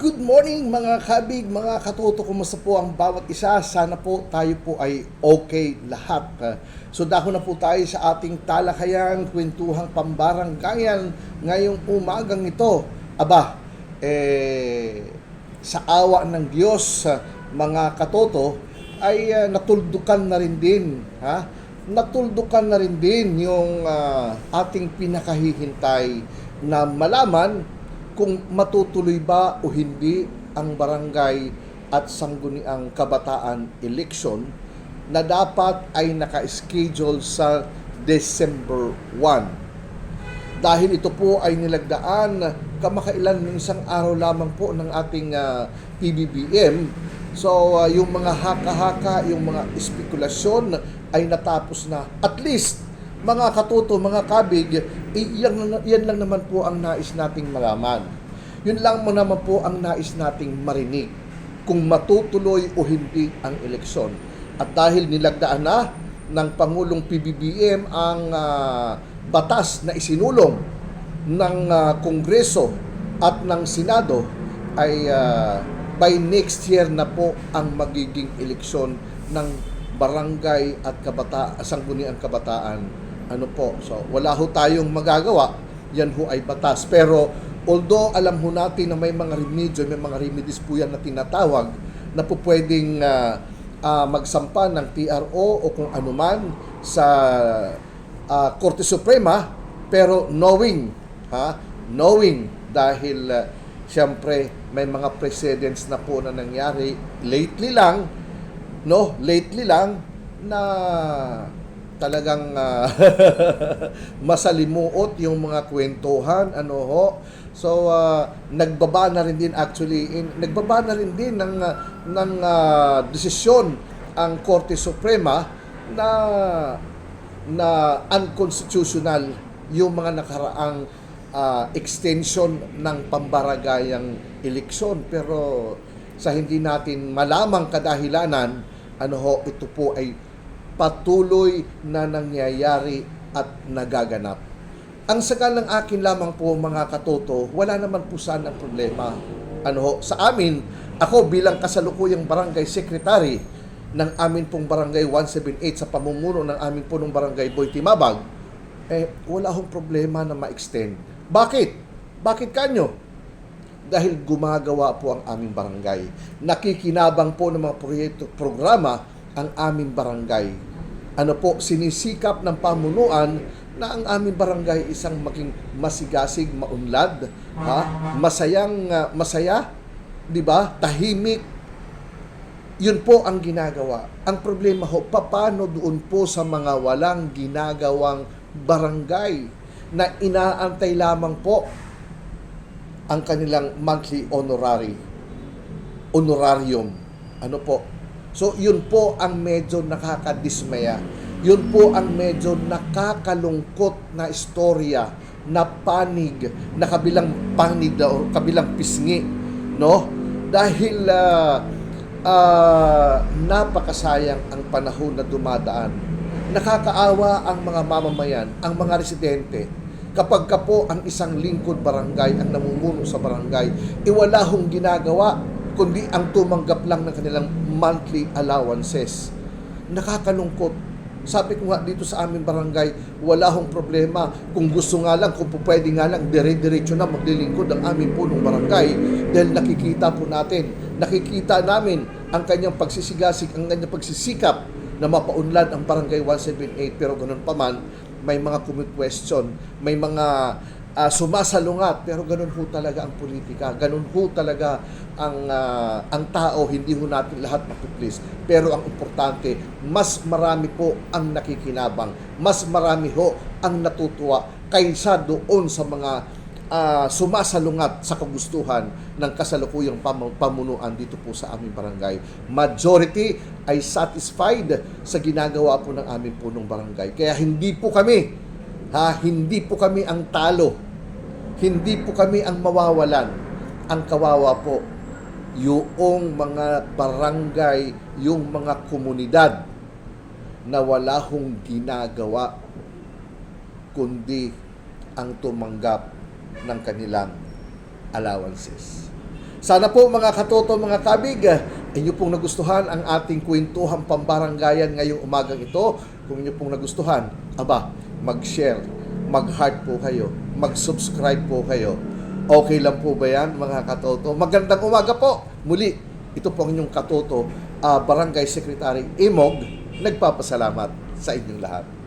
Good morning mga kabig, mga katuto, kumusta po ang bawat isa? Sana po tayo po ay okay lahat. So dako na po tayo sa ating talakayang kwentuhang pambaranggayan ngayong umagang ito. Aba, eh, sa awa ng Diyos, mga katoto, ay ah, natuldukan na rin din. Ha? Natuldukan na rin din yung ah, ating pinakahihintay na malaman kung matutuloy ba o hindi ang barangay at sangguniang kabataan election na dapat ay naka-schedule sa December 1 dahil ito po ay nilagdaan kamakailan ng isang araw lamang po ng ating ah, PBBM. So, ah, yung mga haka-haka, yung mga espekulasyon ay natapos na. At least, mga katuto, mga kabig, eh, yan, lang naman po ang nais nating malaman. Yun lang mo naman po ang nais nating marinig kung matutuloy o hindi ang eleksyon. At dahil nilagdaan na ng Pangulong PBBM ang ah, batas na isinulong ng ah, Kongreso at ng Senado ay ah, by next year na po ang magiging eleksyon ng barangay at kabata sangguniang kabataan ano po so wala ho tayong magagawa. Yan ho ay batas. Pero although alam ho natin na may mga remedyo may mga remedies po yan na tinatawag na po pwedeng ah, ah, magsampa ng PRO o kung anuman sa ah, Korte Suprema pero knowing ha knowing dahil ah, siyempre may mga precedents na po na nangyari lately lang no lately lang na talagang ah, masalimuot yung mga kwentuhan ano ho? So ah, nagbaba na rin din actually in, nagbaba na rin din ng ah, ng ah, desisyon ang Korte Suprema na na unconstitutional yung mga nakaraang ah, extension ng pambaragayang eleksyon. Pero sa hindi natin malamang kadahilanan ano ho ito po ay patuloy na nangyayari at nagaganap. Ang sagal ng akin lamang po mga katoto, wala naman po sana problema. Ano ho, sa amin, ako bilang kasalukuyang barangay secretary ng amin pong barangay 178 sa pamumuno ng amin po ng barangay Boy Timabag, eh wala hong problema na ma-extend. Bakit? Bakit kanyo? Dahil gumagawa po ang aming barangay. Nakikinabang po ng mga proyekto, programa ang aming barangay. Ano po, sinisikap ng pamunuan na ang aming barangay isang maging masigasig, maunlad, ha? masayang ah, masaya, 'di ba? Tahimik. 'Yun po ang ginagawa. Ang problema ho, paano doon po sa mga walang ginagawang barangay na inaantay lamang po ang kanilang monthly honorary honorarium. Ano po? So, yun po ang medyo nakakadismaya. Yun po ang medyo nakakalungkot na istorya, na panig, na kabilang panig o kabilang pisngi, no? Dahil ah, ah, napakasayang ang panahon na dumadaan. Nakakaawa ang mga mamamayan, ang mga residente, kapag ka po ang isang lingkod barangay ang namumuno sa barangay, iwala hong ginagawa kundi ang tumanggap lang ng kanilang monthly allowances. Nakakalungkot. Sabi ko nga dito sa aming barangay, wala hong problema. Kung gusto nga lang, kung pwede nga lang, dire-diretso na maglilingkod ang aming punong barangay. Dahil nakikita po natin, nakikita namin ang kanyang pagsisigasig, ang kanyang pagsisikap na mapaunlad ang barangay 178. Pero ganun pa man, may mga commute question, may mga ah, sumasalungat pero ganun ho talaga ang politika ganun ho talaga ang ah, ang tao hindi ho natin lahat mapiplease pero ang importante mas marami po ang nakikinabang mas marami ho ang natutuwa kaysa doon sa mga ah, sumasalungat sa kagustuhan ng kasalukuyang pam- pamunuan dito po sa aming barangay. Majority ay satisfied sa ginagawa po ng aming punong barangay. Kaya hindi po kami Ha, hindi po kami ang talo. Hindi po kami ang mawawalan. Ang kawawa po, yung mga barangay, yung mga komunidad na wala hong ginagawa kundi ang tumanggap ng kanilang allowances. Sana po mga katoto, mga kabig, inyo pong nagustuhan ang ating kwentuhang pambaranggayan ngayong umagang ito. Kung inyo pong nagustuhan, aba, mag-share, mag-heart po kayo, mag-subscribe po kayo. Okay lang po ba yan mga katoto? Magandang umaga po. Muli, ito po ang inyong katoto, ah, Barangay Secretary Imog, nagpapasalamat sa inyong lahat.